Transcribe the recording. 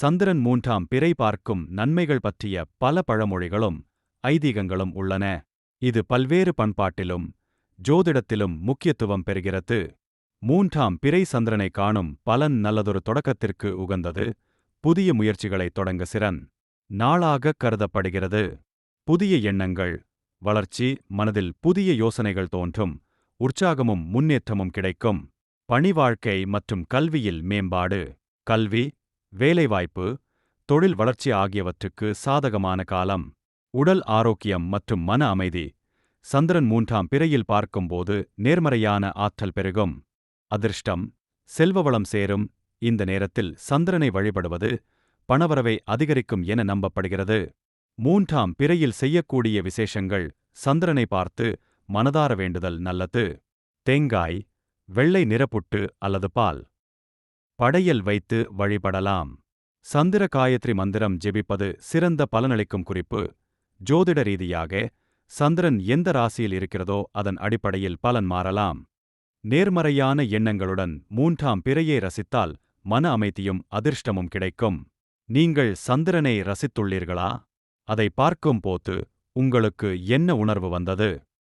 சந்திரன் மூன்றாம் பிறை பார்க்கும் நன்மைகள் பற்றிய பல பழமொழிகளும் ஐதீகங்களும் உள்ளன. இது பல்வேறு பண்பாட்டிலும் ஜோதிடத்திலும் முக்கியத்துவம் பெறுகிறது. மூன்றாம் பிறை சந்திரனை காணும் பலன் நல்லதொரு தொடக்கத்திற்கு உகந்தது. புதிய முயற்சிகளை தொடங்க சிறன். நாளாக கருதப்படுகிறது. புதிய எண்ணங்கள் வளர்ச்சி மனதில் புதிய யோசனைகள் தோன்றும். உற்சாகமும் முன்னேற்றமும் கிடைக்கும். பணி வாழ்க்கை மற்றும் கல்வியில் மேம்பாடு. கல்வி வேலைவாய்ப்பு தொழில் வளர்ச்சி ஆகியவற்றுக்கு சாதகமான காலம். உடல் ஆரோக்கியம் மற்றும் மன அமைதி. சந்திரன் மூன்றாம் பிறையில் பார்க்கும்போது நேர்மறையான ஆற்றல் பெருகும். அதிர்ஷ்டம் செல்வவளம் சேரும். இந்த நேரத்தில் சந்திரனை வழிபடுவது பணவரவை அதிகரிக்கும் என நம்பப்படுகிறது. மூன்றாம் பிறையில் செய்யக்கூடிய விசேஷங்கள் சந்திரனை பார்த்து மனதார வேண்டுதல் நல்லது. தேங்காய் வெள்ளை நிறப்புட்டு அல்லது பால். படையல் வைத்து வழிபடலாம். சந்திர காயத்ரி மந்திரம் ஜெபிப்பது சிறந்த பலனளிக்கும் குறிப்பு. ஜோதிட ரீதியாக சந்திரன் எந்த ராசியில் இருக்கிறதோ அதன் அடிப்படையில் பலன் மாறலாம். நேர்மறையான எண்ணங்களுடன் மூன்றாம் பிறையை ரசித்தால் மன அமைதியும் அதிர்ஷ்டமும் கிடைக்கும். நீங்கள் சந்திரனை ரசித்துள்ளீர்களா? அதை பார்க்கும் போது உங்களுக்கு என்ன உணர்வு வந்தது?